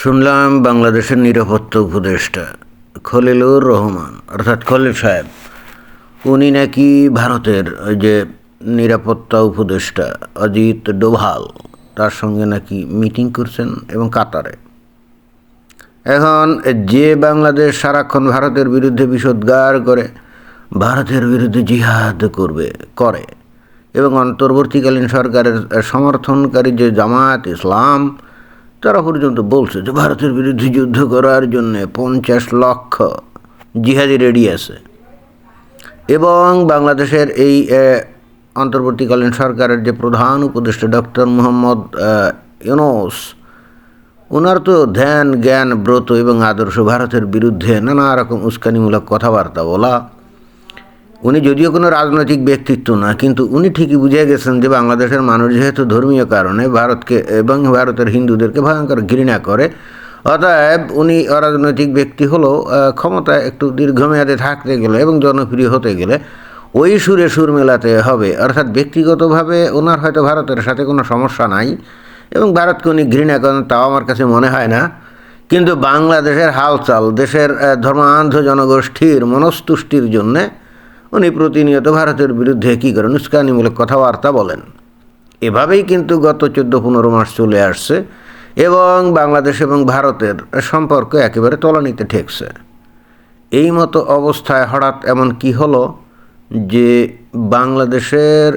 শুনলাম বাংলাদেশের নিরাপত্তা উপদেষ্টা খলিলুর রহমান, অর্থাৎ খলিল সাহেব, উনি নাকি ভারতের ওই যে নিরাপত্তা উপদেষ্টা অজিত ডোভাল, তার সঙ্গে নাকি মিটিং করছেন এবং কাতারে। এখন যে বাংলাদেশ সারাক্ষণ ভারতের বিরুদ্ধে বিষোদ্গার করে, ভারতের বিরুদ্ধে জিহাদ করবে, করে, এবং অন্তর্বর্তীকালীন সরকারের সমর্থনকারী যে জামায়াত ইসলাম তারা পর্যন্ত বলছে যে ভারতের বিরুদ্ধে যুদ্ধ করার জন্য পঞ্চাশ লক্ষ জিহাদি রেডি আছে। এবং বাংলাদেশের এই অন্তর্বর্তীকালীন সরকারের যে প্রধান উপদেষ্টা ডক্টর মোহাম্মদ ইউনোস ওনার তো ধ্যান, জ্ঞান, ব্রত এবং আদর্শ ভারতের বিরুদ্ধে নানা রকম উস্কানিমূলক কথাবার্তা বলা উনি যদিও কোনো রাজনৈতিক ব্যক্তিত্ব না, কিন্তু উনি ঠিকই বুঝে গেছেন যে বাংলাদেশের মানুষ যেহেতু ধর্মীয় কারণে ভারতকে এবং ভারতের হিন্দুদেরকে ভয়ঙ্কর ঘৃণা করে, অতএব উনি অরাজনৈতিক ব্যক্তি হলেও ক্ষমতায় একটু দীর্ঘমেয়াদে থাকতে গেলে এবং জনপ্রিয় হতে গেলে ওই সুরে সুর মেলাতে হবে। অর্থাৎ ব্যক্তিগতভাবে ওনার হয়তো ভারতের সাথে কোনো সমস্যা নাই এবং ভারতকে উনি ঘৃণা করেন তাও আমার কাছে মনে হয় না। কিন্তু বাংলাদেশের হালচাল, দেশের ধর্মান্ধ জনগোষ্ঠীর মনস্তুষ্টির জন্যে উনি প্রতিনিয়ত ভারতের বিরুদ্ধে কী করেন উস্কানিমূলক কথাবার্তা বলেন। এভাবেই কিন্তু গত চোদ্দ পনেরো মাস চলে আসছে এবং বাংলাদেশ এবং ভারতের সম্পর্ক একেবারে তলানিতে ঠেকছে। এই মতো অবস্থায় হঠাৎ এমন কি হলো যে বাংলাদেশের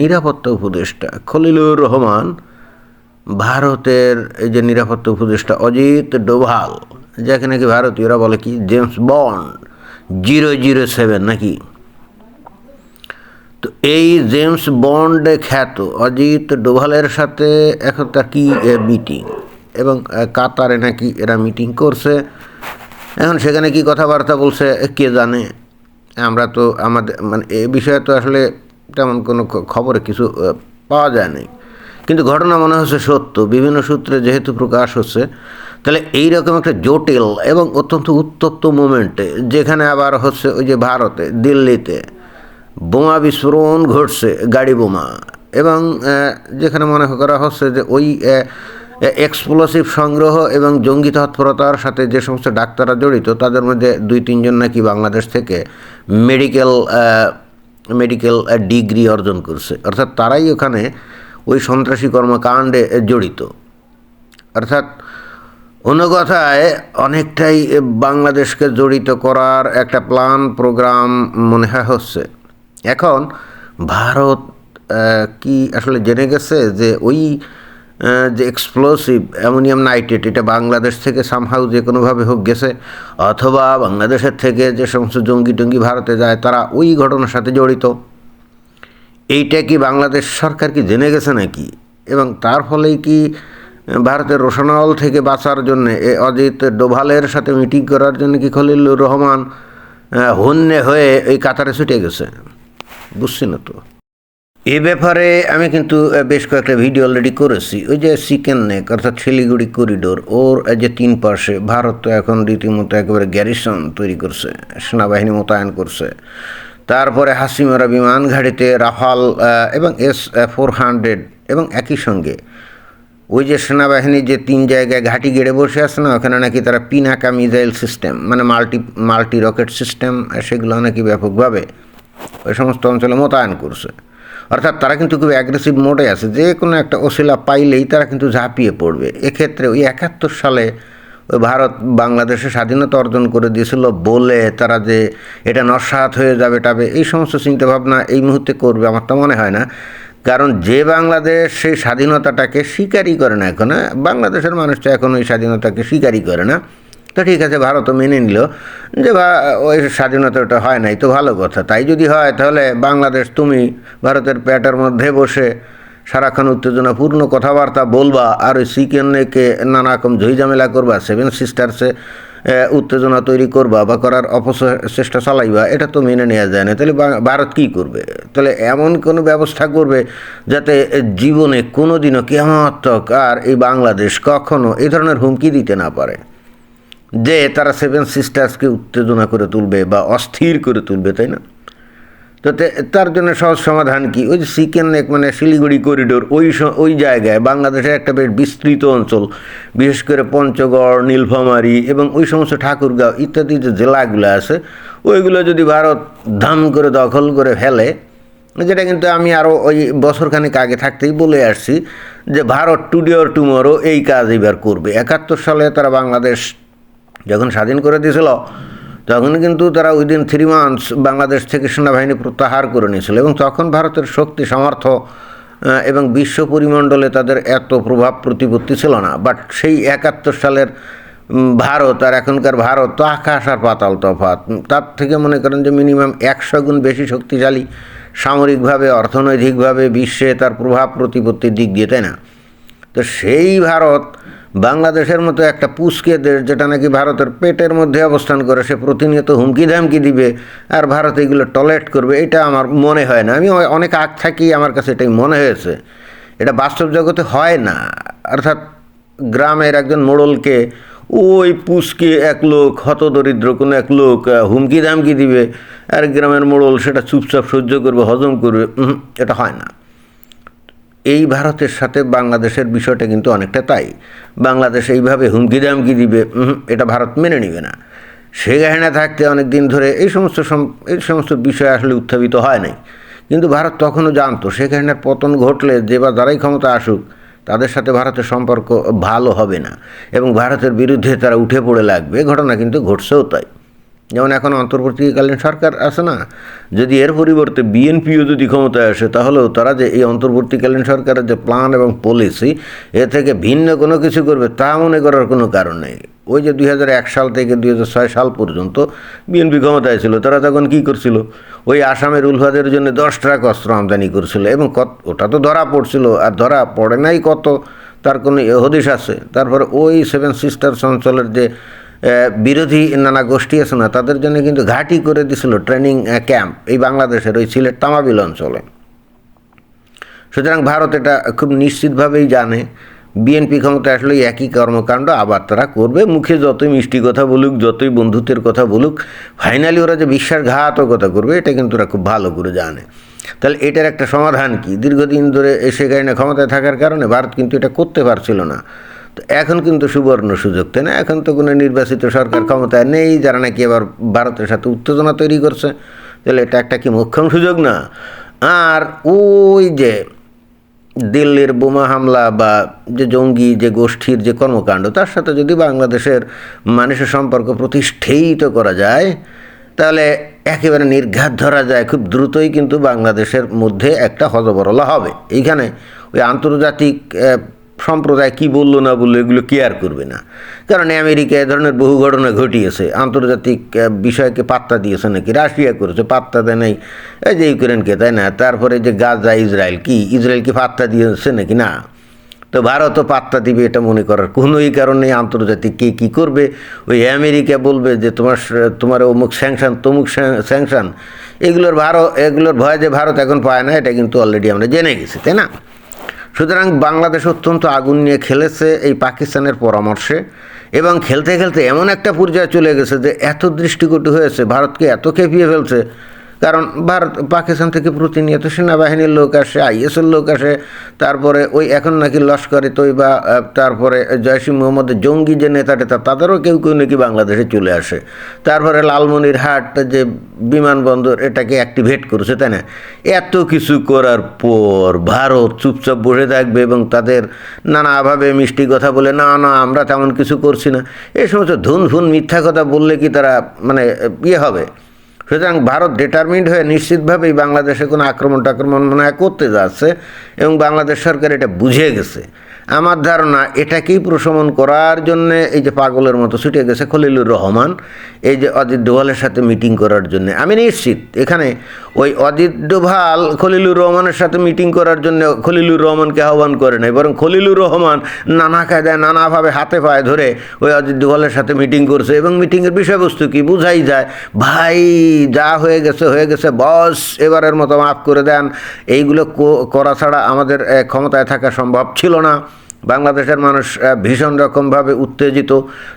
নিরাপত্তা উপদেষ্টা খলিলুর রহমান, ভারতের যে নিরাপত্তা উপদেষ্টা অজিত ডোভাল, যাকে নাকি ভারতীয়রা বলে কি, James Bond, zero zero seven নাকি তো এই জেমস বন্ড খ্যাত অজিত ডোভালের সাথে এখন তার কি মিটিং এবং কাতারে নাকি এরা মিটিং করছে। এখন সেখানে কি কথাবার্তা বলছে কে জানে? আমরা তো আমাদের মানে এ বিষয়ে তো আসলে তেমন কোনো খবরে কিছু পাওয়া যায়নি কিন্তু ঘটনা মনে হচ্ছে সত্য। বিভিন্ন সূত্রে যেহেতু প্রকাশ হচ্ছে, তাহলে এইরকম একটা জটিল এবং অত্যন্ত উত্তপ্ত মোমেন্টে যেখানে আবার হচ্ছে ওই যে ভারতে, দিল্লিতে বোমা বিস্ফোরণ ঘটছে, গাড়ি বোমা। এবং যেখানে মনে করা হচ্ছে যে ওই এক্সপ্লোসিভ সংগ্রহ এবং জঙ্গি তৎপরতার সাথে যে সমস্ত ডাক্তাররা জড়িত, তাদের মধ্যে দুই তিনজন নাকি বাংলাদেশ থেকে মেডিকেল মেডিকেল ডিগ্রি অর্জন করছে। অর্থাৎ তারাই ওখানে ওই সন্ত্রাসী কর্মকাণ্ডে জড়িত। অর্থাৎ অন্য কথায়, অনেকটাই বাংলাদেশকে জড়িত করার একটা প্ল্যান প্রোগ্রাম মনে হয় হচ্ছে। এখন ভারত কি আসলে জেনে গেছে যে ওই যে এক্সপ্লোসিভ অ্যামোনিয়াম নাইট্রেট এটা বাংলাদেশ থেকে সামহাউ যে কোনোভাবে হোক গেছে, অথবা বাংলাদেশের থেকে যে সমস্ত জঙ্গি টঙ্গি ভারতে যায়, তারা ওই ঘটনার সাথে জড়িত। এইটা কি বাংলাদেশ সরকার কি জেনে গেছে নাকি? এবং তার ফলেই কি ভারতের রোশনাল থেকে বাঁচার জন্য অজিত ডোভালের সাথে মিটিং করার জন্য কি খলিলুর রহমান হন্যে হয়ে এই কাতারে ছুটে গেছে? বুঝছি না তো? এ ব্যাপারে আমি কিন্তু বেশ কয়েকটা ভিডিও অলরেডি করেছি। ওই যে সিকেন নেক অর্থাৎ শিলিগুড়ি করিডোর ওর যে তিন পাশে ভারত তো এখন রীতিমতো একেবারে গ্যারিসন তৈরি করছে, সেনাবাহিনী মোতায়েন করছে। তারপরে হাসিমারা বিমান ঘাঁটিতে রাফাল এবং এস ফোর হান্ড্রেড এবং একই সঙ্গে ওই যে সেনাবাহিনীর যে তিন জায়গায় ঘাঁটি গেড়ে বসে আছে না, ওখানে নাকি তারা পিনাকা মিসাইল সিস্টেম মানে মাল্টি মাল্টি রকেট সিস্টেম সেগুলো নাকি ব্যাপকভাবে ওই সমস্ত অঞ্চলে মোতায়েন করছে। অর্থাৎ তারা কিন্তু খুব অ্যাগ্রেসিভ মোডে আছে। যে কোনো একটা ওসিলা পাইলেই তারা কিন্তু ঝাঁপিয়ে পড়বে। এক্ষেত্রে ওই একাত্তর সালে ওই ভারত বাংলাদেশে স্বাধীনতা অর্জন করে দিয়েছিল বলে তারা যে এটা নস্বাত হয়ে যাবে টাবে, এই সমস্ত চিন্তাভাবনা এই মুহূর্তে করবে আমার তো মনে হয় না। কারণ যে বাংলাদেশ সেই স্বাধীনতাটাকে স্বীকারই করে না এখন হ্যাঁ? বাংলাদেশের মানুষ তো এখন ওই স্বাধীনতাকে স্বীকারই করে না। তো ঠিক আছে ভারতও মেনে নিল। যে ওই স্বাধীনতাটা হয় নাই, তো ভালো কথা। তাই যদি হয়, তাহলে বাংলাদেশ তুমি ভারতের পেটের মধ্যে বসে সারাক্ষণ উত্তেজনাপূর্ণ কথাবার্তা বলবা, আর ওই চিকেনকে নানা রকম ঝইঝামেলা করবা, সেভেন সিস্টার্সে উত্তেজনা তৈরি করবা বা করার অপচেষ্টা চালাইবা, এটা তো মেনে নেওয়া যায় না। তাহলে ভারত কী করবে? তাহলে এমন কোনো ব্যবস্থা করবে যাতে জীবনে কোনো দিনও কেমন আর এই বাংলাদেশ কখনো এই ধরনের হুমকি দিতে না পারে। যে তারা সেভেন সিস্টার্সকে উত্তেজনা করে তুলবে বা অস্থির করে তুলবে, তাই না? তো তার জন্য সহজ সমাধান কি? ওই যে সিকেন নেক মানে শিলিগুড়ি করিডোর ওই ওই জায়গায় বাংলাদেশের একটা বেশ বিস্তৃত অঞ্চল, বিশেষ করে পঞ্চগড়, নীলফামারী এবং ওই সমস্ত ঠাকুরগাঁও ইত্যাদি যে জেলাগুলো আছে, ওইগুলো যদি ভারত ধাম করে দখল করে ফেলে, যেটা কিন্তু আমি আরও ওই বছরখানেক আগে থাকতেই বলে আসছি যে ভারত টুডে অর টুমোরো এই কাজ এবার করবে। একাত্তর সালে তারা বাংলাদেশ যখন স্বাধীন করে দিয়েছিল তখন কিন্তু তারা উইদিন থ্রি মান্থস বাংলাদেশ থেকে সেনাবাহিনী প্রত্যাহার করে নিয়েছিল এবং তখন ভারতের শক্তি, সামর্থ্য এবং বিশ্ব পরিমণ্ডলে তাদের এত প্রভাব প্রতিপত্তি ছিল না। বাট সেই একাত্তর সালের ভারত আর এখনকার ভারত তো আকাশ আর পাতাল তফাত তার থেকে মনে করেন যে মিনিমাম একশো গুণ বেশি শক্তিশালী, সামরিকভাবে, অর্থনৈতিকভাবে বিশ্বে তার প্রভাব প্রতিপত্তির দিক দিয়ে, তাই না? তো সেই ভারত বাংলাদেশের মতো একটা পুষ্কে দেশ যেটা নাকি ভারতের পেটের মধ্যে অবস্থান করে, সে প্রতিনিয়ত হুমকি ধামকি দিবে আর ভারত এগুলো টলেট করবে, এটা আমার মনে হয় না। আমি অনেক আগ থাকি আমার কাছে এটাই মনে হয়েছে। এটা বাস্তব জগতে হয় না। অর্থাৎ গ্রামের একজন মোড়লকে ওই পুষকে এক লোক, হতদরিদ্র কোনো এক লোক হুমকি দামকি দিবে, আর গ্রামের মোড়ল সেটা চুপচাপ সহ্য করবে, হজম করবে এটা হয় না। এই ভারতের সাথে বাংলাদেশের বিষয়টা কিন্তু অনেকটা তাই। বাংলাদেশ এইভাবে হুমকি দামকি দিবে এটা ভারত মেনে নিবে না। সে গাহিনা থাকতে অনেক দিন ধরে এই সমস্ত সম- এই সমস্ত বিষয় আসলে উত্থাপিত হয় নাই। কিন্তু ভারত তখনও জানতো শেখ হাসিনার পতন ঘটলে যে বা যারাই ক্ষমতা আসুক, তাদের সাথে ভারতের সম্পর্ক ভালো হবে না। এবং ভারতের বিরুদ্ধে তারা উঠে পড়ে লাগবে ঘটনা কিন্তু ঘটছেও তাই। যেমন এখন অন্তর্বর্তীকালীন সরকার আছে না, যদি এর পরিবর্তে বিএনপিও যদি ক্ষমতায় আসে, তাহলেও তারা যে এই অন্তর্বর্তীকালীন সরকারের যে প্ল্যান এবং পলিসি, এ থেকে ভিন্ন কোনো কিছু করবে তা মনে করার কোনো কারণ নেই। ওই যে দুই হাজার এক সাল থেকে দুই হাজার ছয় সাল পর্যন্ত বিএনপি ক্ষমতায় ছিল, তারা তখন কী করছিল? ওই আসামের উলফাদের জন্য দশ ট্রাক অস্ত্র আমদানি করছিল এবং কত, ওটা তো ধরা পড়ছিল, আর ধরা পড়ে নাই কত, তার কোনো হদিশ আছে। তারপরে ওই সেভেন সিস্টার্স অঞ্চলের যে বিরোধী নানা গোষ্ঠী আছে না, তাদের জন্য কিন্তু ঘাঁটি করে দিছিল ট্রেনিং ক্যাম্প এই বাংলাদেশের ওই সিলেট তামাবিল অঞ্চলে। সুতরাং ভারত এটা খুব নিশ্চিতভাবেই জানে, বিএনপি ক্ষমতা আসলে একই কর্মকাণ্ড আবার তারা করবে, মুখে যতই মিষ্টি কথা বলুক, যতই বন্ধুত্বের কথা বলুক ফাইনালি ওরা যে বিশ্বাসঘাতকতা করবে, এটা কিন্তু ওরা খুব ভালো করে জানে। তাহলে এটার একটা সমাধান কি? দীর্ঘদিন ধরে এসে গাইনে ক্ষমতায় থাকার কারণে ভারত কিন্তু এটা করতে পারছিল না। তো এখন কিন্তু সুবর্ণ সুযোগ, তাই না? এখন তো কোনো নির্বাচিত সরকার ক্ষমতায় নেই, যারা নাকি এবার ভারতের সাথে উত্তেজনা তৈরি করছে। তাহলে এটা একটা কি মোক্ষম সুযোগ না? আর ওই যে দিল্লির বোমা হামলা বা যে জঙ্গি, যে গোষ্ঠীর যে কর্মকাণ্ড, তার সাথে যদি বাংলাদেশের মানুষের সম্পর্ক প্রতিষ্ঠিত করা যায়, তাহলে একেবারে নির্ঘাত ধরা যায়। খুব দ্রুতই কিন্তু বাংলাদেশের মধ্যে একটা হজবরলা হবে। এইখানে ওই আন্তর্জাতিক সম্প্রদায় কি বলল না বলল এগুলো কেয়ার করবে না। কারণ আমেরিকা এ ধরনের বহু ঘটনা ঘটিয়েছে, আন্তর্জাতিক বিষয়কে পাত্তা দিয়েছে নাকি, রাশিয়া করেছে, পাত্তা দেয় নাই। এই যে ইউক্রেনকে, তাই না? তারপরে যে গাজা, ইসরায়েল, কি? ইসরায়েল কি পাত্তা দিয়েছে নাকি? না। তো ভারতও পাত্তা দিবে এটা মনে করার কোনোই কারণ আন্তর্জাতিক কে কী করবে? ওই আমেরিকা বলবে যে তোমার তোমার অমুক স্যাংশন তমুক স্যাংশন এগুলোর ভারত, এগুলোর ভয় যে ভারত এখন পায় না, এটা কিন্তু অলরেডি আমরা জেনে গেছি, তাই না? সুতরাং বাংলাদেশ অত্যন্ত আগুন নিয়ে খেলেছে এই পাকিস্তানের পরামর্শে এবং খেলতে খেলতে এমন একটা পর্যায়ে চলে গেছে যে এত দৃষ্টিকটু হয়েছে, ভারতকে এত খেপিয়ে ফেলছে কারণ ভারত পাকিস্তান থেকে প্রতিনিয়ত সেনাবাহিনীর লোক আসে, আইএসের লোক আসে, তারপরে ওই এখন নাকি লস্করে তৈবা তারপরে জয়সি মোহাম্মদের জঙ্গি যে নেতা টেতা তাদেরও কেউ কেউ নাকি বাংলাদেশে চলে আসে। তারপরে লালমনিরহাট যে বিমানবন্দর, এটাকে অ্যাক্টিভেট করেছে, তাই না? এত কিছু করার পর ভারত চুপচাপ বসে থাকবে এবং তাদের নানাভাবে মিষ্টি কথা বলে, না না, আমরা তেমন কিছু করছি না। এই সমস্ত ধুন ধুন মিথ্যা কথা বললে কি তারা মানে ইয়ে হবে? সুতরাং ভারত ডিটারমিন্ড হয়ে নিশ্চিতভাবেই বাংলাদেশে কোনো আক্রমণ টাক্রমণ মনে হয় করতে যাচ্ছে এবং বাংলাদেশ সরকার এটা বুঝে গেছে। আমার ধারণা এটাকেই প্রশমন করার জন্যে এই যে পাগলের মতো ছুটে গেছে খলিলুর রহমান, এই যে অজিত ডোভালের সাথে মিটিং করার জন্য। আমি নিশ্চিত এখানে ওই অজিত ডোভাল খলিলুর রহমানের সাথে মিটিং করার জন্য খলিলুর রহমানকে আহ্বান করে নাই, বরং খলিলুর রহমান নানা কায়দায়, নানাভাবে হাতে পায়ে ধরে ওই অজিত ডোভালের সাথে মিটিং করছে এবং মিটিংয়ের বিষয়বস্তু কি বুঝাই যায়, ভাই, যা হয়ে গেছে হয়ে গেছে, বস, এবারের মতো মাফ করে দেন। এইগুলো করা ছাড়া আমাদের ক্ষমতায় থাকা সম্ভব ছিল না। বাংলাদেশের মানুষ ভীষণ রকমভাবে উত্তেজিত,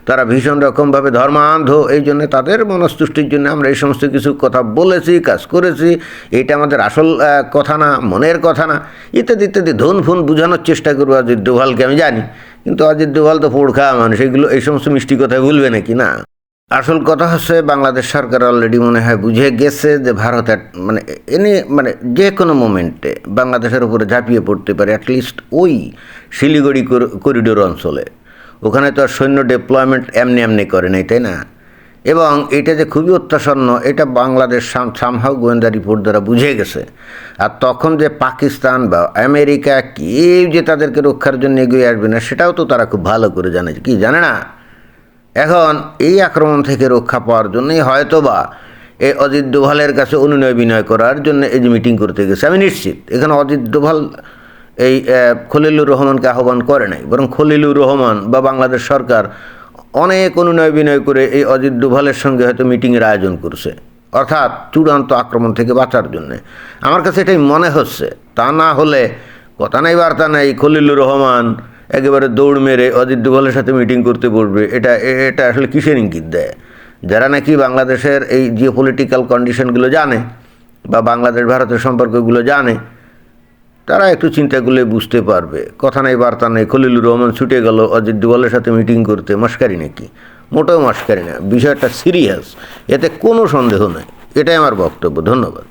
তারা ভীষণ রকমভাবে ধর্মান্ধ, এই জন্য তাদের মনস্তুষ্টির জন্য আমরা এই সমস্ত কিছু কথা বলেছি, কাজ করেছি। এটা আমাদের আসল কথা না, মনের কথা না। ইত্যাদি ইত্যাদি, ধন ফোন বোঝানোর চেষ্টা করব অজিত ডোভালকে, আমি জানি। কিন্তু অজিত ডোভাল তো পোড়খা মানুষ, এগুলো, এই সমস্ত মিষ্টি কথা ভুলবে নাকি? না। আসল কথা হচ্ছে, বাংলাদেশ সরকার অলরেডি মনে হয় বুঝে গেছে যে ভারত মানে এনে মানে যে কোনো মোমেন্টে বাংলাদেশের উপরে ঝাঁপিয়ে পড়তে পারে অ্যাটলিস্ট ওই শিলিগুড়ি করিডোর অঞ্চলে। ওখানে তো আর সৈন্য ডেপ্লয়মেন্ট এমনি এমনি করে নাই, তাই না? এবং এটা যে খুবই অত্যাসন্ন এটা বাংলাদেশ সামহাও গোয়েন্দা রিপোর্ট দ্বারা বুঝে গেছে। আর তখন যে পাকিস্তান বা আমেরিকা কেউ যে তাদেরকে রক্ষার জন্য এগিয়ে আসবে না, সেটাও তো তারা খুব ভালো করে জানে। কি, জানে না? এখন এই আক্রমণ থেকে রক্ষা পাওয়ার জন্যই হয়তো বা এই অজিত ডোভালের কাছে অনুনয় বিনয় করার জন্য এই যে মিটিং করতে গেছে। আমি নিশ্চিত, এখানে অজিত ডোভাল এই খলিলুর রহমানকে আহ্বান করে নাই, বরং খলিলুর রহমান বা বাংলাদেশ সরকার অনেক অনুনয় বিনয় করে এই অজিত ডোভালের সঙ্গে হয়তো মিটিংয়ের আয়োজন করছে, অর্থাৎ চূড়ান্ত আক্রমণ থেকে বাঁচার জন্যে। আমার কাছে এটাই মনে হচ্ছে, তা না হলে কথা নাই, বার্তা নাই, খলিলুর রহমান একেবারে দৌড় মেরে অজিত ডোভালের সাথে মিটিং করতে বসবে এটা এটা আসলে কিসের ইঙ্গিত দেয়? যারা নাকি বাংলাদেশের এই জিও পলিটিক্যাল কন্ডিশনগুলো জানে বা বাংলাদেশ ভারতের সম্পর্কগুলো জানে, তারা একটু চিন্তা করলে বুঝতে পারবে। কথা নাই, বার্তা নেই, খলিলুর রহমান ছুটে গেল অজিত ডোভালের সাথে মিটিং করতে। মস্কারি নাকি? মোটেও মস্কারি না, বিষয়টা সিরিয়াস এতে কোনো সন্দেহ নেই। এটাই আমার বক্তব্য, ধন্যবাদ।